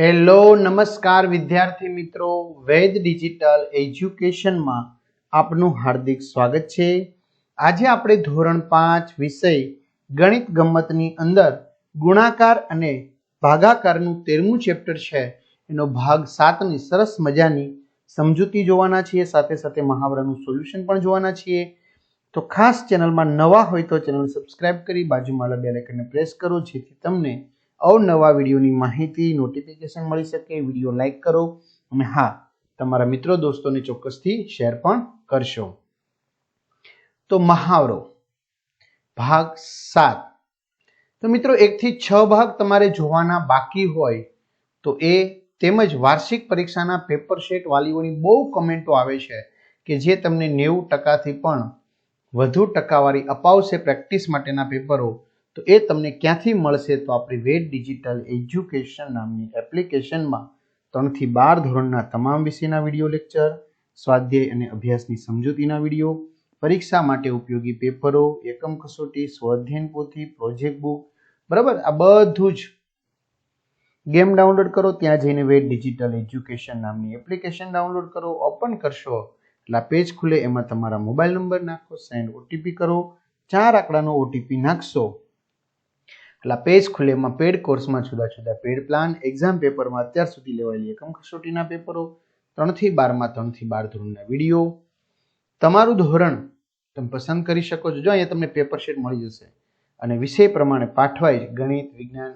Hello, નમસ્કાર વિદ્યાર્થી મિત્રો. વેદ ડિજિટલ એજ્યુકેશનમાં આપનું હાર્દિક સ્વાગત છે. આજે આપણે ધોરણ પાંચ વિષય ગણિત ગમ્મતની અંદર ગુણાકાર અને ભાગાકારનું તેરમું ચેપ્ટર છે. એનો ભાગ સાતની સરસ મજાની સમજૂતી જોવાના છીએ. સાથે સાથે મહાવરાનું સોલ્યુશન પણ જોવાના છીએ. તો ખાસ ચેનલમાં નવા હોય તો ચેનલ સબસ્ક્રાઇબ કરી બાજુમાં બેલ આઇકનને પ્રેસ કરો, જેથી તમને અવનવા વિડીયોની માહિતી નોટિફિકેશન મળી શકે, વીડિયો લાઇક કરો અને હા, તમારા મિત્રો દોસ્તોને ચોક્કસથી શેર પણ કરશો. તો મહાવરો, ભાગ સાત. તો મિત્રો, એકથી છ ભાગ તમારે જોવાના બાકી હોય તો એ તેમજ વાર્ષિક પરીક્ષાના પેપર શેટ વાલીઓની બહુ કમેન્ટો આવે છે કે જે તમને નેવું ટકાથી પણ વધુ ટકાવારી અપાવશે પ્રેક્ટિસ માટેના પેપરો તો એ તમને ક્યાંથી મળશે? તો આપણી વેદ ડિજિટલ એજ્યુકેશન નામની એપ્લિકેશનમાં ત્રણથી બાર ધોરણના તમામ વિષયના વીડિયો લેક્ચર, સ્વાધ્યાય અને અભ્યાસની સમજૂતીના વીડિયો, પરીક્ષા માટે ઉપયોગી પેપરો, એકમ કસોટી, સ્વાધ્યાયન પોથી, પ્રોજેક્ટ બુક, બરાબર? આ બધું જ ગેમ ડાઉનલોડ કરો, ત્યાં જઈને વેદ ડિજિટલ એજ્યુકેશન નામની એપ્લિકેશન ડાઉનલોડ કરો, ઓપન કરશો, એટલે પેજ ખુલે, એમાં તમારા મોબાઈલ નંબર નાખો, સેન્ડ ઓટીપી કરો, ચાર આંકડાનો ઓટીપી નાખશો. એટલે પેજ ખુલે એમાં પેડ કોર્સમાં જુદા જુદા પેડ પ્લાન એક્ઝામ પેપરમાં અત્યાર સુધી લેવાયેલી એકમ કસોટીના પેપરો ત્રણથી બારમાં ત્રણથી બાર ધોરણના વીડિયો. તમારું ધોરણ તમે પસંદ કરી શકો છો. જો અહીંયા તમને પેપર શીટ મળી જશે અને વિષય પ્રમાણે પાઠવાય ગણિત, વિજ્ઞાન,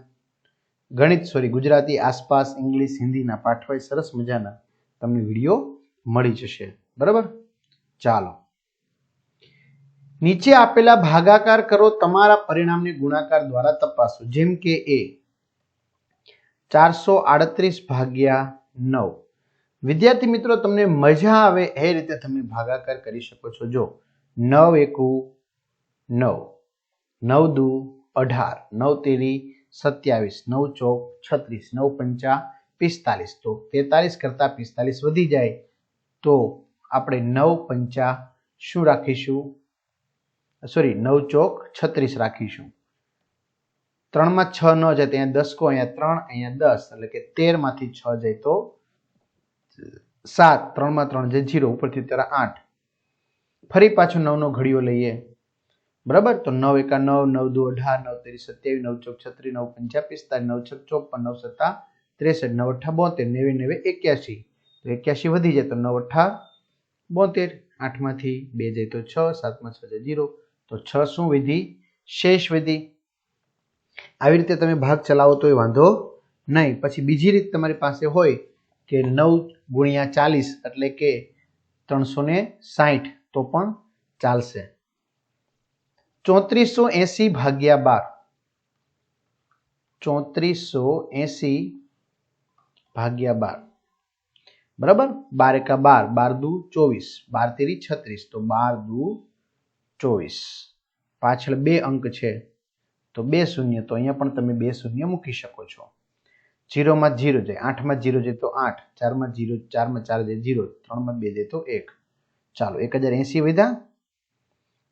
ગણિત સોરી ગુજરાતી, આસપાસ, ઇંગ્લિશ, હિન્દીના પાઠવાય, સરસ મજાના તમને વીડિયો મળી જશે. બરાબર? ચાલો. નીચે આપેલા ભાગાકાર કરો તમારા પરિણામને ગુણાકાર દ્વારા તપાસો. જેમ કે એ ચારસો આડત્રીસ ભાગ્યા નવ. વિદ્યાર્થી મિત્રો, તમને મજા આવે એ રીતે તમે ભાગાકાર કરી શકો છો. જો નવ એકુ નવ નવ દુ અઢાર, નવ તેરી સત્યાવીસ, નવ ચોક છત્રીસ, નવ પંચા પિસ્તાલીસ. તો તેતાલીસ કરતા પિસ્તાલીસ વધી જાય. તો આપણે નવ પંચા શું રાખીશું? સોરી, નવ ચોક છત્રીસ રાખીશું. ત્રણમાં છ ન જાય તો અહીંયા દસકો અહીંયા ત્રણ, અહીંયા દસ, એટલે કે તેરમાંથી છ જાય તો સાત. ત્રણમાં ત્રણ જાય જીરો ઉપરથી ત્યારે આઠ. ફરી પાછો નવનો ઘડીઓ લઈએ. બરાબર? તો નવ એકા નવ નવ દુ અઢાર, નવ ત્રીસ સત્યાવીસ, નવ ચોક છત્રીસ, નવ પંચા પિસ્તાલીસ, નવ છ ચોપન, નવ સત્તા ત્રેસઠ, નવ અઠા બોતેર, નેવે નેવે એક્યાસી. તો એક્યાસી વધી જાય તો નવ અઠા બોતેર. આઠમાંથી બે જાય તો છ, સાતમાં છ જાય જીરો તો છ શું વિધિ? શેષ વિધિ. આવી રીતે તમે ભાગ ચલાવો તોય વાંધો નહીં. પછી બીજી રીત તમારી પાસે હોય કે નવ ગુણ્યા ચાલીસ એટલે કે ત્રણસો ને સાહીઠ તો પણ ચાલશે. ચોત્રીસો એસી ભાગ્યા બાર. ચોત્રીસો એસી ભાગ્યા બાર. બરાબર? બાર એકા બાર. બાર દુ ચોવીસ. બાર તેરી છત્રીસ. તો બાર દુ ચોવીસ. પાછળ બે અંક છે, તો બે શૂન્ય, તો અહીંયા પણ તમે બે શૂન્ય મૂકી શકો છો. જીરોમાં જીરો જાય, આઠમાં જીરો જાય તો આઠ, ચારમાં જીરો, ચારમાં ચાર જાય જીરો, ત્રણમાં બે જાય તો એક. ચાલો, એક હજાર એંસી વધ્યા.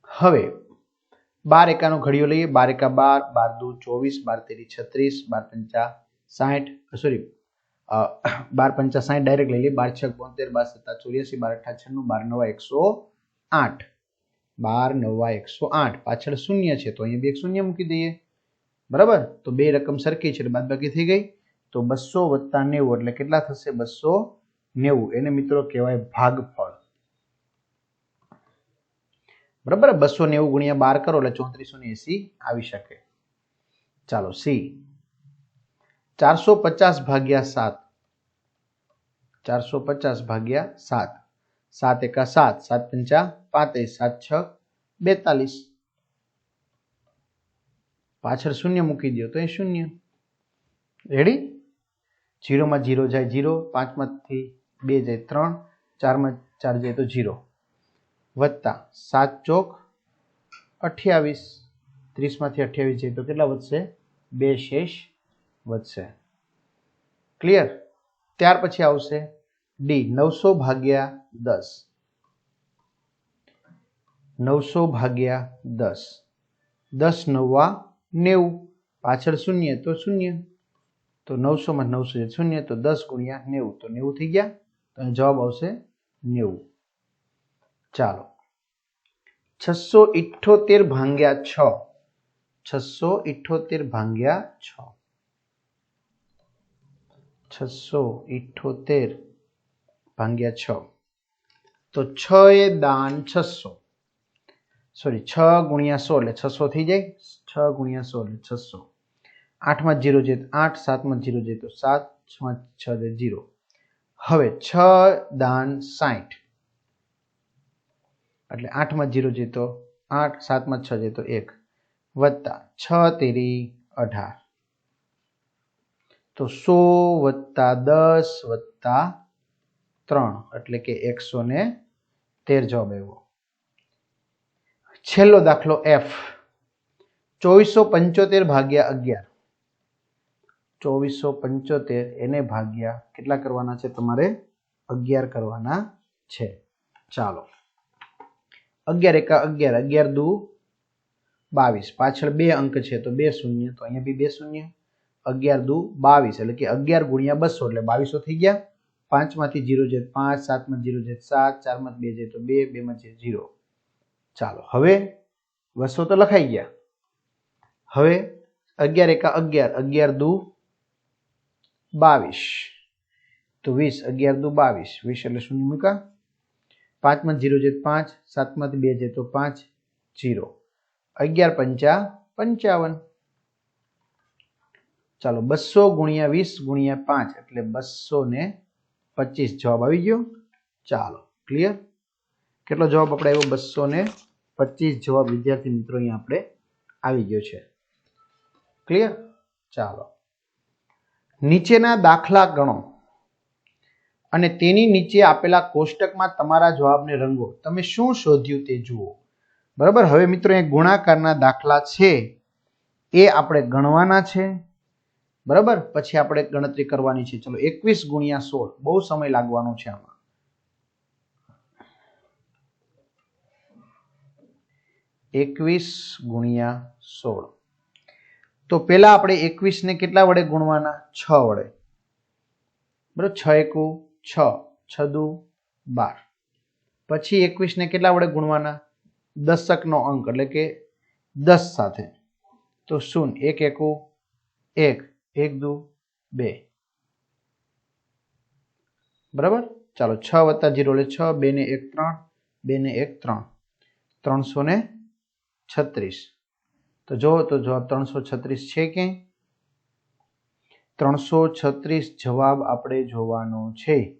હવે, બાર એકાનો ઘડીઓ લઈએ, બાર એકા બાર બાર દુ ચોવીસ, બાર તેરી છત્રીસ, બાર પંચા સાઠ સોરી બાર પંચા સાઠ ડાયરેક્ટ લઈ લઈએ, બાર છ બોતેર, બાર સત્તા ચોર્યાસી, બાર અઠા છન્નું, બાર નવા એકસો આઠ. બાર નવા એકસો આઠ. પાછળ શૂન્ય છે, તો અહીંયા બે એક શૂન્ય મૂકી દઈએ. બરાબર? તો બે રકમ સરખી છે, એટલે બાદબાકી થઈ ગઈ. તો બસો વત્તા નેવું, એટલે કેટલા થશે? બસો નેવું. એને મિત્રો કહેવાય ભાગફળ. બરાબર? બસો નેવું ગુણ્યા બાર કરો, એટલે ચોત્રીસો ને એસી આવી શકે. ચાલો, સી. ચારસો પચાસ ભાગ્યા સાત. ચારસો પચાસ ભાગ્યા સાત. સાત એકા સાત સાત પંચા પાંત્રીસ સાત છ, બેતાલીસ. પાછળ શૂન્ય મૂકી દો તો એ શૂન્ય. રેડી જીરોમાં જીરો જાય જીરો, પાંચમાંથી બે જાય ત્રણ, ચારમાં ચાર જાય તો જીરો. વત્તા સાત ચોક અઠ્યાવીસ. ત્રીસમાંથી અઠ્યાવીસ જાય તો કેટલા વધશે? બે શેષ વધશે. ક્લિયર ત્યાર પછી આવશે ડી નવસો ભાગ્યા દસ નવસો ભાગ્યા દસ દસ નવા નેવું પાછળ શૂન્ય તો શૂન્ય તો નવસોમાં નવસો છે શૂન્ય તો દસ ગુણ્યા નેવું તો નેવું થઈ ગયા તો અહીં જવાબ આવશે નેવું ચાલો છસો ઇઠ્ઠોતેર ભાંગ્યા છ છસો ઇઠ્ઠોતેર ભાંગ્યા છ છસો ઇઠ્ઠોતેર ભાંગ્યા છ. તો છ એ દાન છસો. સોરી છ ગુણ્યા સો એટલે છસો થઈ જાય. છ ગુણ્યા સો એટલે છસો. આઠમાં જીરો તો આઠ, સાતમાં જીરો છે તો સાત, છમાં છ જીરો. હવે છ દાન સાઠ એટલે આઠમાં જીરો છે તો આઠ, સાતમાં છ છે તો એક. વત્તા છ તેરી અઢાર. તો સો વત્તા દસ વત્તા ત્રણ, એટલે કે એકસો ને તેર જવાબ આવ્યો. છેલ્લો દાખલો એફ ચોવીસો પંચોતેર ભાગ્યા અગિયાર. ચોવીસો પંચોતેર એને ભાગ્યા કેટલા કરવાના છે? તમારે અગિયાર કરવાના છે. ચાલો. અગિયાર એકા અગિયાર અગિયાર દુ બાવીસ. પાછળ બે અંક છે, તો બે શૂન્ય, તો અહીંયા બી બે શૂન્ય. અગિયાર દુ બાવીસ, એટલે કે અગિયાર ગુણ્યા બસો, એટલે બાવીસો થઈ ગયા. પાંચમાંથી જીરો છે પાંચ, સાતમાં જીરો છે સાત, ચારમાં બે છે તો બે, બેમાં છે જીરો. ચાલો, હવે બસો તો લખાઈ ગયા. હવે અગિયાર એકા અગિયાર અગિયાર દુ બાવીસ. તો વીસ, અગિયાર દુ બાવીસ. વીસ એટલે શૂન્ય મૂકા. પાંચમાં જીરો છે પાંચ, સાતમાંથી બે છે તો પાંચ, જીરો. અગિયાર પંચા પંચાવન. ચાલો, બસો ગુણ્યા વીસ ગુણ્યા પાંચ એટલે બસો ને પચીસ જવાબ આવી ગયો. ચાલો ક્લિયર કેટલો જવાબ આપણે આવ્યો? બસો ને પચીસ જવાબ વિદ્યાર્થી મિત્રો અહીંયા આપણે આવી ગયો છે. ક્લિયર ચાલો. નીચેના દાખલા ગણો અને તેની નીચે આપેલા કોષ્ટકમાં તમારા જવાબને રંગો. તમે શું શોધ્યું તે જુઓ. બરાબર? હવે મિત્રો એ ગુણાકારના દાખલા છે. એ આપણે ગણવાના છે. બરાબર? પછી આપણે ગણતરી કરવાની છે. ચલો, એકવીસ ગુણ્યા સોળ. બહુ સમય લાગવાનો છે આમાં. એકવીસ ગુણ્યા સોળ. તો પેલા આપણે એકવીસ ને કેટલા વડે ગુણવાના? છ વડે. બરાબર? છ એકુ છ. છ દુ બાર. પછી એકવીસ ને કેટલા વડે ગુણવાના? દશકનો અંક, એટલે કે દસ સાથે. તો શૂન્ય. એક એકુ એક. એક દુ બે. બરાબર? ચાલો, છ વત્તા જીરો એટલે છ, બે ને એક ત્રણ, બે ને એક ત્રણ. ત્રણસો ને છત્રીસ. તો જો, તો જવાબ ત્રણસો છત્રીસ છે કે? ત્રણસો છત્રીસ જવાબ આપણે જોવાનો છે.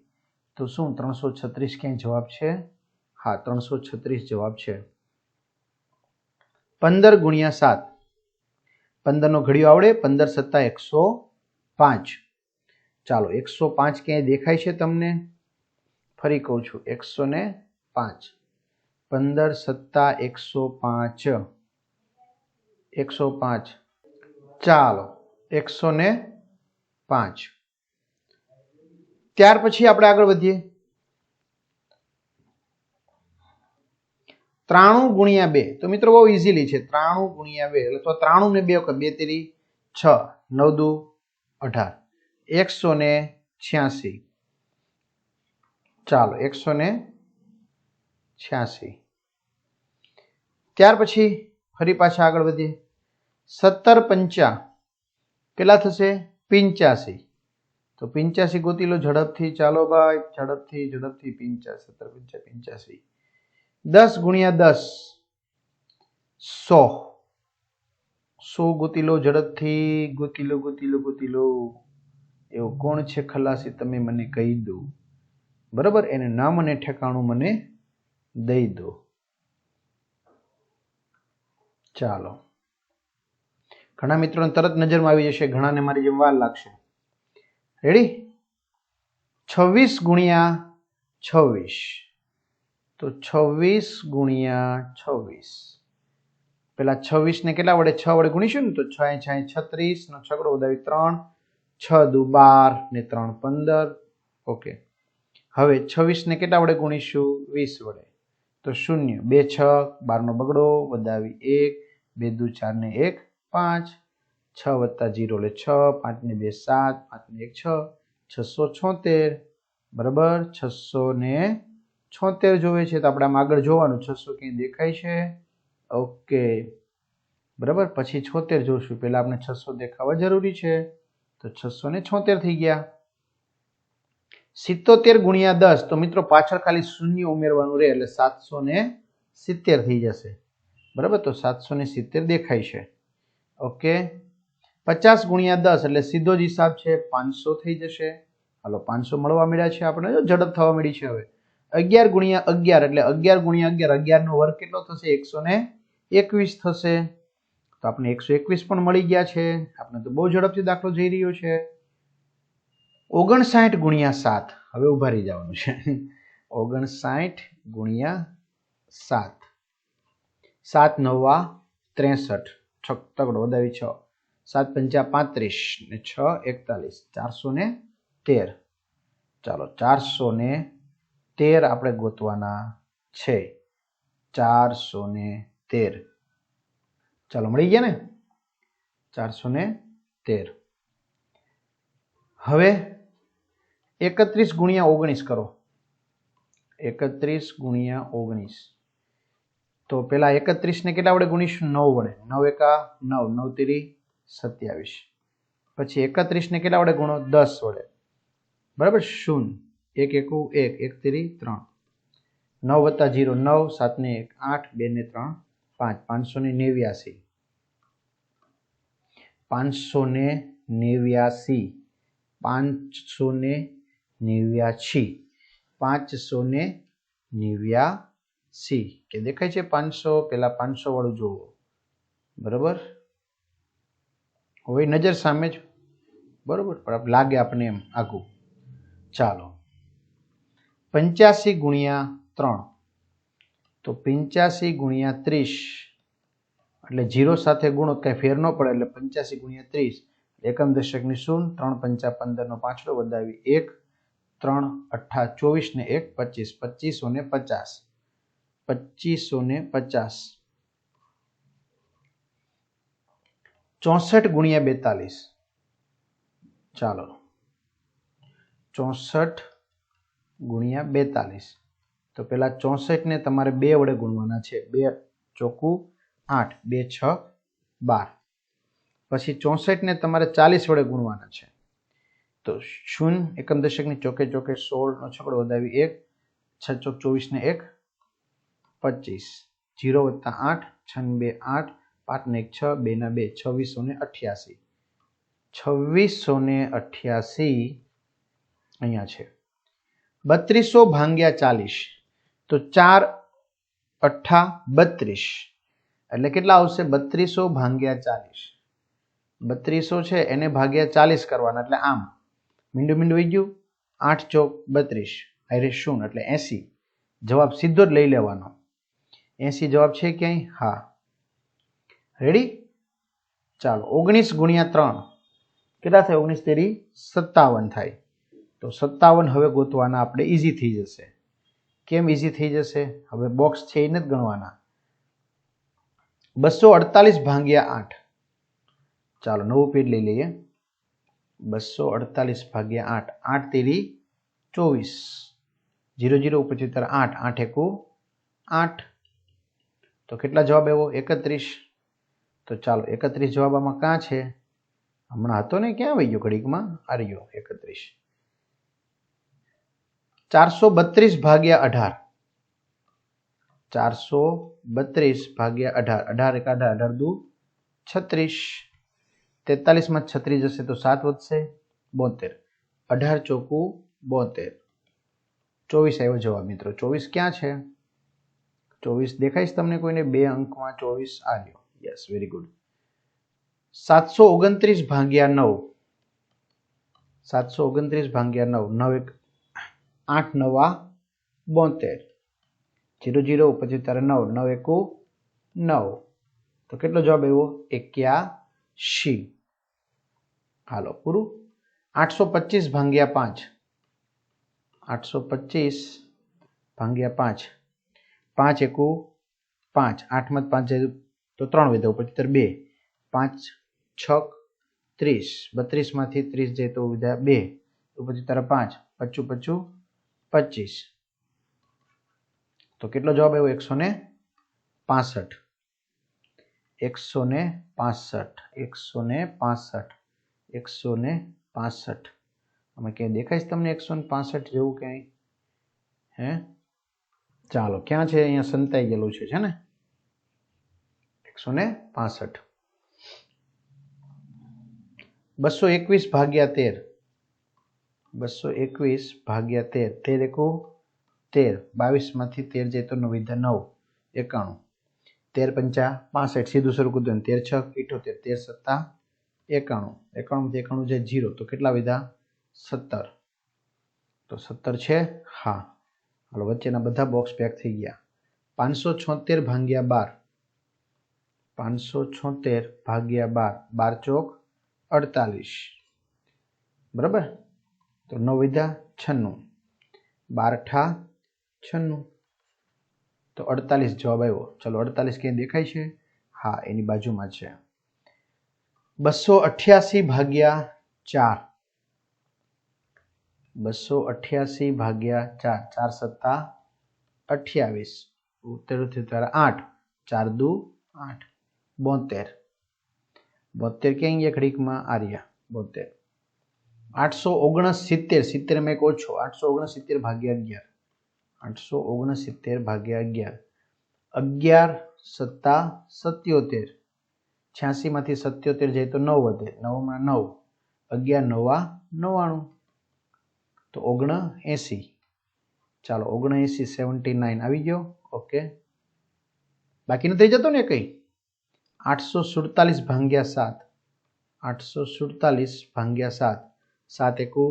તો શું, ત્રણસો છત્રીસ ક્યાંય જવાબ છે? હા, ત્રણસો છત્રીસ જવાબ છે. પંદર ગુણ્યા સાત. પંદરનો ઘડિયો આવડે, પંદર સત્તા એકસો પાંચ. ચાલો, એકસો પાંચ ક્યાંય દેખાય છે તમને? ફરી કહું છું, એકસો ને પાંચ. પંદર સત્તા એકસો પાંચ. એકસો પાંચ. ચાલો, એકસો ને પાંચ. ત્યાર પછી આપણે આગળ વધીએ. ત્રાણું ગુણ્યા બે. તો મિત્રો બહુ ઇઝીલી છે. ત્રાણું ગુણ્યા બે. એટલે તો ત્રાણું ને બે વખત બે તેરી છ. નવ દુ અઢાર. એકસો ને છ્યાસી. ચાલો, એકસો ને છ્યાસી. ત્યાર પછી ફરી પાછા આગળ વધીએ. સત્તર પંચા. કેટલા થશે? પિંચ્યાસી. તો પિંચ્યાસી ગોતી લો, ઝડપથી. ચાલો ભાઈ, ઝડપથી ઝડપથી. પિંચ્યાસી સત્તર પંચા, પિંચ્યાસી. દસ ગુણ્યા દસ, સો. સો ગોતી લો ઝડપથી ગોતી લો ગોતી લો ગોતી લો એવું કોણ છે ખલાસી તમે મને કહી દો. બરાબર? એને નામ અને ઠેકાણું મને દઈ દો. ચાલો. ઘણા મિત્રોને તરત નજરમાં આવી જશે, ઘણાને મારી જેમ વાર લાગશે. રેડી છવ્વીસ ગુણ્યા છવ્વીસ. તો છવ્વીસ ગુણ્યા છવ્વીસ. પેલા છવ્વીસ ને કેટલા વડે છ વડે ગુણીશું ને તો છ છ છત્રીસ, નો છગડો ઉદાવી ત્રણ, છ દુ બાર, ને ત્રણ પંદર. ઓકે. હવે છવ્વીસ ને કેટલા વડે ગુણીશું? વીસ વડે. તો શૂન્ય. બે છ બારનો બગડો, વધાવી એક, બે દુ ચાર ને એક, પાંચ. છ વત્તા જીરો એટલે છ પાંચને બે સાત પાંચને એક છ, છસો છોતેર. બરાબર? છસો ને છોતેર જોવે છે તો આપણે આમ આગળ જોવાનું છસો ક્યાંય દેખાય છે? ઓકે. બરાબર? પછી છોતેર જોશું. પહેલાં આપણે છસો દેખાવા જરૂરી છે. તો છસો ને છોતેર થઈ ગયા. સિત્તોતેર ગુણ્યા દસ. તો મિત્રો પાછળ ખાલી શૂન્ય ઉમેરવાનું રહે એટલે સાતસો ને સિત્તેર થઈ જશે. બરાબર? તો સાતસો ને સિત્તેર દેખાય છે. ઓકે. પચાસ ગુણ્યા દસ એટલે સીધો જ હિસાબ છે પાંચસો થઈ જશે. હાલો, પાંચસો મળવા મળ્યા છે આપણે. ઝડપ થવા મળી છે હવે. અગિયાર ગુણ્યા અગિયાર એટલે અગિયાર ગુણ્યા અગિયાર, અગિયારનો વર્ગ કેટલો થશે? એકસો ને એકવીસ થશે. તો આપણે એકસો એકવીસ પણ મળી ગયા છે. આપણે તો બહુ ઝડપથી દાખલો જઈ રહ્યો છે. ઓગણસાઠ ગુણ્યા સાત. હવે ઊભા રહી જવાનું છે. ઓગણસાઠ ગુણ્યા સાત. સાત નવા ત્રેસઠ. છ તગડો વધાવી છ. સાત પંચા પાંત્રીસ ને છ એકતાલીસ. ચારસો ને તેર. ચાલો ચારસો ને તેર આપણે ગોતવાના છે. ચારસો ને તેર. ચાલો મળી ગયા ને? ચારસો ને તેર. હવે એકત્રીસ ગુણ્યા ઓગણીસ કરો. એકત્રીસ ગુણ્યા ઓગણીસ. તો પેલા એકત્રીસ ને કેટલા વડે ગુણીશું? નવ વડે. નવ એકા નવ. નવ તેરી સત્યાવીસ. પછી એકત્રીસ ને કેટલા વડે ગુણો? દસ વડે. બરાબર? શૂન્ય. એક એકુ એક એક ત્રી, ત્રણ. નવ વત્તા જીરો નવ, સાત ને એક, આઠ, બે ને ત્રણ, પાંચ. પાંચસો ને નેવ્યાસી. પાંચસો ને નેવ્યાસી. પાંચસો ને નેવ્યાસી. પાંચસો ને નેવ્યાસી. કે દેખાય છે પાંચસો? પેલા પાંચસો વાળું જુઓ. બરોબર? હવે નજર સામે જ. બરોબર? લાગે આપણે એમ આઘું ચાલો. પંચ્યાસી ગુણ્યા ત્રણ. તો પંચ્યાસી ગુણ્યા ત્રીસ, એટલે જીરો સાથે ગુણો કઈ ફેર ન પડે, એટલે પંચ્યાસી ગુણ્યા ત્રીસ એકમ દશકની શૂન્ય ત્રણ પંચા પંદરનો પાંચડો વધાવી એક, ત્રણ અઠ્ઠા ચોવીસ ને એક, પચીસ પચીસો ને પચાસ પચીસો ને પચાસ. ચોસઠ ગુણ્યા બેતાલીસ. ચાલો. ચોસઠ ગુણ્યા બેતાલીસ. તો પેલા ચોસઠ ને તમારે બે વડે ગુણવાના છે. બે ચોખ્ખું આઠ, બે છ, બાર. પછી ચોસઠ ને તમારે ચાલીસ વડે ગુણવાના છે. તો શૂન્ય એકમ દશકની ચોકે ચોકે સોળનો છકડો વધાવી એક, છ ચોક ચોવીસ ને એક, પચીસ. જીરો વત્તા આઠ છ બે આઠ પાંચ ને એક છ બે ના બે છવ્વીસો ને અઠ્યાસી. છવ્વીસો ને અઠ્યાસી અહીંયા છે. બત્રીસો ભાંગ્યા ચાલીસ. તો ચાર અઠ્ઠા બત્રીસ. એટલે કેટલા આવશે? બત્રીસો ભાંગ્યા ચાલીસ. બત્રીસો છે, એને ભાગ્યા ચાલીસ કરવાના. એટલે આમ. મીંડું મીંડું વહી ગયું? આઠ ચોક બત્રીસ. અરે શું? એટલે એસી. જવાબ સીધો જ લઈ લેવાનો. એસી જવાબ છે ક્યાંય? હા. રેડી ચાલો, ઓગણીસ ગુણ્યા ત્રણ. કેટલા થાય ઓગણીસ તેરી? સત્તાવન થાય. તો સત્તાવન હવે ગોતવાના, આપણે ઇઝી થઈ જશે. કેમ ઇઝી થઈ જશે? હવે બોક્સ છે એ નથી ગણવાના. બસો અડતાલીસ ભાગ્યા આઠ. ચાલો નવું પેજ લઈ લઈએ. બસો અડતાલીસ ભાગ્યા આઠ. આઠ તેરી ચોવીસ. જીરો જીરો પચોતેર આઠ. આઠ એકુ આઠ. તો કેટલા જવાબ આવ્યો? એકત્રીસ. તો ચાલો એકત્રીસ જવાબ આમાં ક્યાં છે? હમણાં હતો ને? ક્યાં આવી ગયો ઘડીકમાં? આ રહ્યો, એકત્રીસ. ચારસો બત્રીસ ભાગ્યા અઢાર. ચારસો બત્રીસ ભાગ્યા અઢાર. અઢાર એક અઢાર અઢાર દુ, છત્રીસ. તેતાલીસમાં છત્રીસ જશે તો સાત વધશે, બોતેર. અઢાર ચોકુ, બોતેર. ચોવીસ આવ્યો જવાબ મિત્રો. ચોવીસ ક્યાં છે? ચોવીસ દેખાઈશ તમને કોઈને? બે અંકમાં ચોવીસ આવ્યો. યસ વેરી ગુડ સાતસો ઓગણત્રીસ ભાગ્યા નવ. સાતસો ઓગણત્રીસ ભાગ્યા નવ. નવ એક આઠ, નવા બોતેર. જીરો જીરો પછી તારે નવ નવ, એકુ, નવ. તો કેટલો જવાબ આવ્યો? એક્યાશી. હાલો, પૂરું. આઠસો પચીસ ભાંગ્યા પાંચ. આઠસો પચીસ ભાંગ્યા પાંચ. પાંચ એકુ પાંચ. આઠમાં પાંચ જાય તો ત્રણ વિધા પછી તારે બે. પાંચ છક ત્રીસ. બત્રીસમાંથી ત્રીસ જાય તો વિધા બે. તો પછી તારા પાંચ. પચું પચું પચીસ તો કેટલો જવાબ આવ્યો એકસો ને પાસઠ એકસો ને પાસઠ એકસો ને પાસઠ એકસો ને પાસઠ અમે ક્યાંય દેખાય છે તમને એકસો ને પાસઠ જેવું ક્યાંય હે ચાલો ક્યાં છે અહીંયા સંતાઈ ગયેલું છે છે ને એકસો ને પાસઠ બસો એકવીસ ભાગ્યા તેર બસો એકવીસ ભાગ્યા તેર. તેર એકુ તેર. બાવીસમાંથી તેર જાય તો નવ વિધા નવ, એકાણું. તેર પંચા પાસઠ. સીધું શરૂ કીધું તેર છ, ઇઠોતેર. તેર સત્તા એકાણું. એકાણુંથી એકાણું છે જીરો તો કેટલા વિધા સત્તર. તો સત્તર છે? હા. હાલો, વચ્ચેના બધા બોક્સ પેક થઈ ગયા. પાંચસો છોતેર ભાગ્યા બાર. પાંચસો છોતેર ભાગ્યા બાર. બાર ચોક અડતાલીસ. બરાબર? તો નવ છન્નું. બાર અઠા છન્નું. તો અડતાલીસ જવાબ આવ્યો. ચલો અડતાલીસ ક્યાંય દેખાય છે? હા, એની બાજુમાં છે. બસો અઠ્યાસી ભાગ્યા ચાર. બસો અઠ્યાસી ભાગ્યા ચાર. ચાર સત્તા અઠ્યાવીસ. ઉત્તેર તારા આઠ. ચાર દુ આઠ. બોતેર. બોતેર ક્યાં ગયા ઘડીકમાં? આર્યા. બોતેર. આઠસો ઓગણસિત્તેર, સિત્તેર મેં કહો છો આઠસો ઓગણસિત્તેર ભાગ્યા અગિયાર. આઠસો ઓગણસિત્તેર ભાગ્યા અગિયાર. અગિયાર સત્તા સત્યોતેર. છ્યાસીમાંથી સત્યોતેર જાય તો નવ વધે. નવમાં નવ. અગિયાર નવા નવ્વાણું. તો ઓગણ એંસી ચાલો ઓગણ એંસી સેવન્ટી નાઇન આવી ગયો. ઓકે. બાકીનું થઈ જતો ને કંઈ? આઠસો સુડતાલીસ ભાંગ્યા સાત. આઠસો સુડતાલીસ ભાંગ્યા સાત. સાત એકુ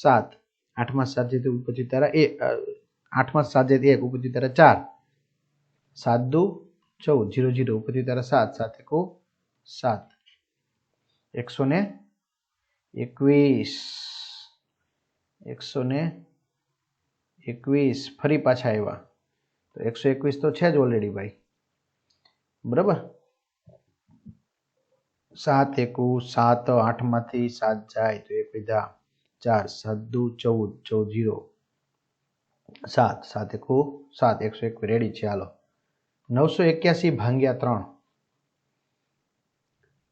સાત. આઠમાં સાત જેથી ઉપજી તારા એ આઠમાં સાત જેથી એક ઉપજી તારા ચાર. સાત દુ ચૌદ. Zero zero. ઉપજી તારા સાત સાત એકુ સાત. એકસો ને એકવીસ. એકસો ને એકવીસ. ફરી પાછા આવ્યા તો એકસો એકવીસ તો છે જ ઓલરેડી ભાઈ. બરાબર? સાત એકુ, સાત આઠમાંથી સાત જાય તો એક બીજા ચાર, સાત દુ, ચૌદ ચૌદ જીરો. સાત સાત એકુ, સાત, એકસો એક, રેડી છે, હાલો. નવસો એક્યાસી ભાંગ્યા ત્રણ.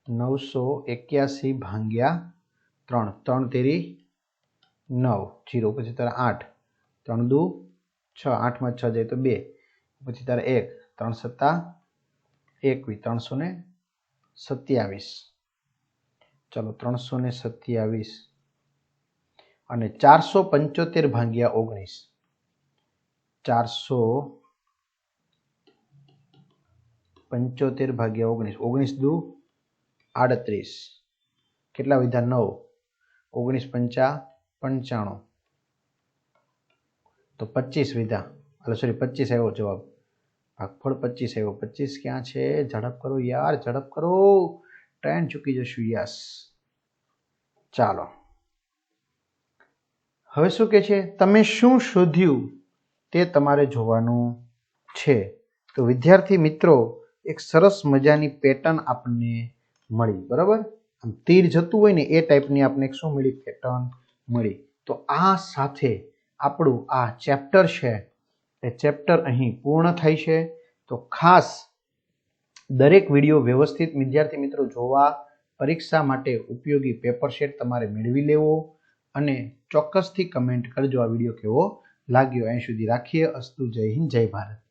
નવસો એક્યાસી ભાંગ્યા ત્રણ. ત્રણ તેરી નવ. જીરો, પછી તારા આઠ. ત્રણ દુ, છ. આઠમાં છ જાય તો બે. પછી તારા એક. ત્રણ સત્તા એકવીસ ત્રણસો ને સત્યાવીસ. ચલો ત્રણસો ને સત્યાવીસ અને ચારસો પંચોતેર ભાગ્યા ઓગણીસ. ચારસો પંચોતેર ભાગ્યા ઓગણીસ. ઓગણીસ દુ આડત્રીસ. કેટલા વિધા? નવ. ઓગણીસ પંચા પંચાણું. તો પચીસ વિધા. એટલે સોરી પચીસ આવ્યો જવાબ. ભાગફળ પચીસ આવ્યો પચીસ ક્યાં છે? ઝડપ કરો યાર, ઝડપ કરો. ટ્રેન ચૂકી જશું, યસ. ચાલો. હવે શું કે છે? તમે શું શોધ્યું તે તમારે જોવાનું છે. તો વિદ્યાર્થી મિત્રો, એક સરસ મજાની પેટર્ન આપણને મળી, બરાબર? આમ તીર જતું હોય ને એ ટાઈપની આપણે એક શું મળી? પેટર્ન મળી. તો આ સાથે આપણું આ ચેપ્ટર છે એ ચેપ્ટર અહીં પૂર્ણ થાય છે. તો ખાસ દરેક વીડિયો વ્યવસ્થિત વિદ્યાર્થી મિત્રો જોવા, પરીક્ષા માટે ઉપયોગી પેપર શેટ તમારે મેળવી લેવો અને ચોક્કસથી કમેન્ટ કરજો આ વીડિયો કેવો લાગ્યો. અહીં સુધી રાખીએ. અસ્તુ જય હિન્દ, જય ભારત.